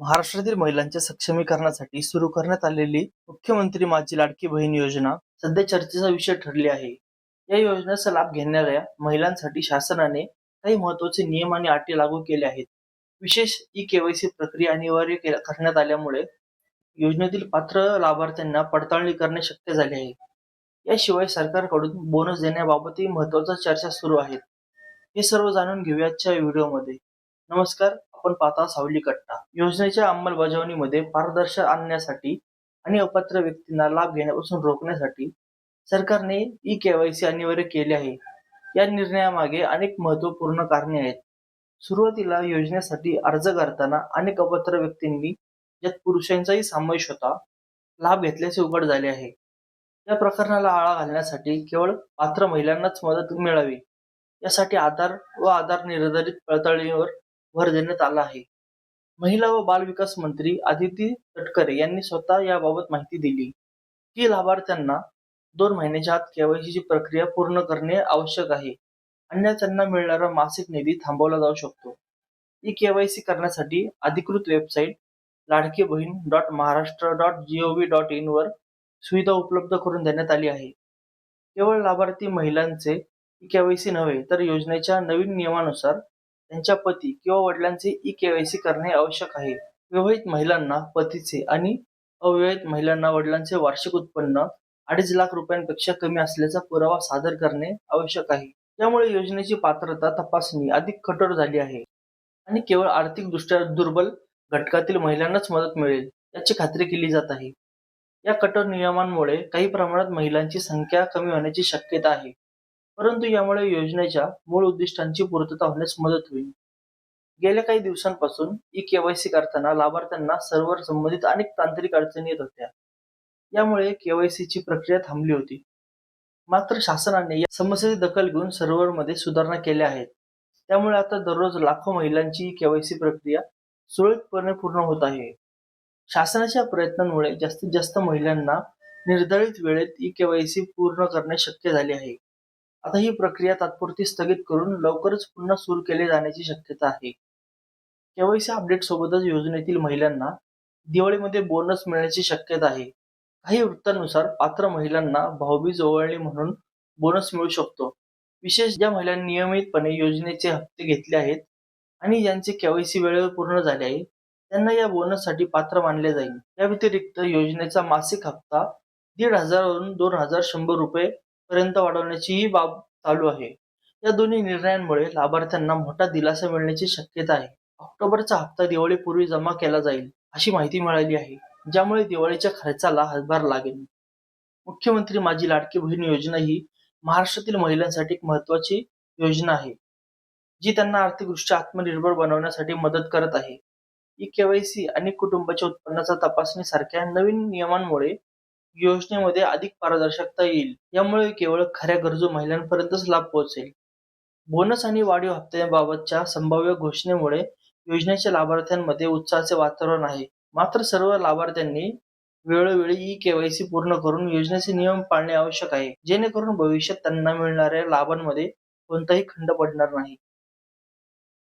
महाराष्ट्रातील महिलांच्या सक्षमीकरणासाठी सुरू करण्यात आलेली मुख्यमंत्री माझी लाडकी बहीण योजना सध्या चर्चेचा विषय ठरली आहे. या योजनेचा लाभ घेणाऱ्या महिलांसाठी शासनाने काही महत्त्वाचे नियम आणि अटी लागू केले आहेत. विशेष ई केवायसी प्रक्रिया अनिवार्य करण्यात आल्यामुळे योजनेतील पात्र लाभार्थ्यांना पडताळणी करणे शक्य झाले आहे. याशिवाय सरकारकडून बोनस देण्याबाबतही महत्त्वाच्या चर्चा सुरू आहेत हे सर्व जाणून घेऊयाच्या व्हिडिओमध्ये. नमस्कार आपण पाहता सावली कट्टा. योजनेच्या अंमलबजावणीमध्ये पारदर्शक आणण्यासाठी आणि अपात्र व्यक्तींना लाभ घेण्यापासून रोखण्यासाठी सरकारने ई केवायसी अनिवार्य केले आहे. या निर्णयामागे अनेक महत्त्वपूर्ण कारणे आहेत. सुरुवातीला योजनेसाठी अर्ज करताना अनेक अपात्र व्यक्तींनी ज्यात पुरुषांचाही समावेश होता लाभ घेतल्याचे उघड झाले आहे. या प्रकरणाला आळा घालण्यासाठी केवळ पात्र महिलांनाच मदत मिळावी. यासाठी आधार व आधार निर्धारित पडताळणीवर भर देण्यात आला आहे. महिला व बाल विकास मंत्री आदिती तटकरे यांनी स्वतः याबाबत माहिती दिली. की लाभार्थ्यांना दोन महिन्याच्या आत केवायसीची प्रक्रिया पूर्ण करणे आवश्यक आहे. अन्य त्यांना मिळणारा मासिक निधी थांबवला जाऊ शकतो. ई केवायसी करण्यासाठी अधिकृत website Ladki Bahin dot Maharashtra dot gov dot in वर सुविधा उपलब्ध करून देण्यात आली आहे. केवळ लाभार्थी महिलांचे ई केवायसी नव्हे तर योजनेच्या नवीन नियमानुसार त्यांच्या पती किंवा वडिलांचे ई केवायसी करणे आवश्यक आहे. विवाहित महिलांना पतीचे आणि अविवाहित महिलांना वडिलांचे वार्षिक उत्पन्न अडीच लाख रुपयांपेक्षा कमी असल्याचा पुरावा सादर करणे आवश्यक आहे. त्यामुळे योजनेची पात्रता तपासणी अधिक कठोर झाली आहे आणि केवळ आर्थिकदृष्ट्या दुर्बल घटकातील महिलांनाच मदत मिळेल याची खात्री केली जात आहे. या कठोर नियमांमुळे काही प्रमाणात महिलांची संख्या कमी होण्याची शक्यता आहे. परंतु यामुळे योजनेच्या मूळ उद्दिष्टांची पूर्तता होण्यास मदत होईल. गेल्या काही दिवसांपासून ई केवायसी करताना लाभार्थ्यांना सर्व्हर संबंधित अनेक तांत्रिक अडचणी येत होत्या. यामुळे केवायसीची प्रक्रिया थांबली होती. मात्र शासनाने या समस्येची दखल घेऊन सर्व्हरमध्ये सुधारणा केल्या आहेत. त्यामुळे आता दररोज लाखो महिलांची केवायसी प्रक्रिया सुरळीतपणे पूर्ण होत आहे. शासनाच्या प्रयत्नांमुळे जास्तीत जास्त महिलांना निर्धारित वेळेत ई केवायसी पूर्ण करणे शक्य झाले आहे. आता ही प्रक्रिया तात्पुरती स्थगित करून लवकरच पुन्हा सुरू केले जाण्याची शक्यता आहे. केवायसी अपडेट सोबतच योजनेतील महिलांना दिवाळीमध्ये बोनस मिळण्याची शक्यता आहे. काही वृत्तांनुसार पात्र महिलांना भाऊबीज ओवाळणी म्हणून बोनस मिळू शकतो. विशेष ज्या महिलांनी नियमितपणे योजनेचे हप्ते घेतले आहेत आणि ज्यांचे केवायसी वेळेवर पूर्ण झाले आहे त्यांना या बोनससाठी पात्र मानले जाईल. या व्यतिरिक्त योजनेचा मासिक हप्ता दीड हजारवरून दोन हजार शंभर रुपये पर्यंत वाढवण्याचीही बाब चालू आहे. या दोन्ही निर्णयांमुळे लाभार्थ्यांना मोठा दिलासा मिळण्याची शक्यता आहे. ऑक्टोबरचा हप्ता दिवाळीपूर्वी जमा केला जाईल अशी माहिती मिळाली आहे ज्यामुळे दिवाळीच्या खर्चाला हातभार लागेल. मुख्यमंत्री माझी लाडकी बहीण योजना ही महाराष्ट्रातील महिलांसाठी एक महत्वाची योजना आहे जी त्यांना आर्थिकदृष्ट्या आत्मनिर्भर बनवण्यासाठी मदत करत आहे. ई केवायसी आणि कुटुंबाच्या उत्पन्नाचा तपासणी सारख्या नवीन नियमांमुळे योजनेमध्ये अधिक पारदर्शकता येईल. यामुळे केवळ खऱ्या गरजू महिलांपर्यंतच लाभ पोहोचेल. बोनस आणि वाढीव हप्त्याबाबतच्या संभाव्य घोषणेमुळे योजनेच्या लाभार्थ्यांमध्ये उत्साहाचे वातावरण आहे. मात्र सर्व लाभार्थ्यांनी वेळोवेळी ई केवायसी पूर्ण करून योजनेचे नियम पाळणे आवश्यक आहे. जेणेकरून भविष्यात त्यांना मिळणाऱ्या लाभांमध्ये कोणताही खंड पडणार नाही.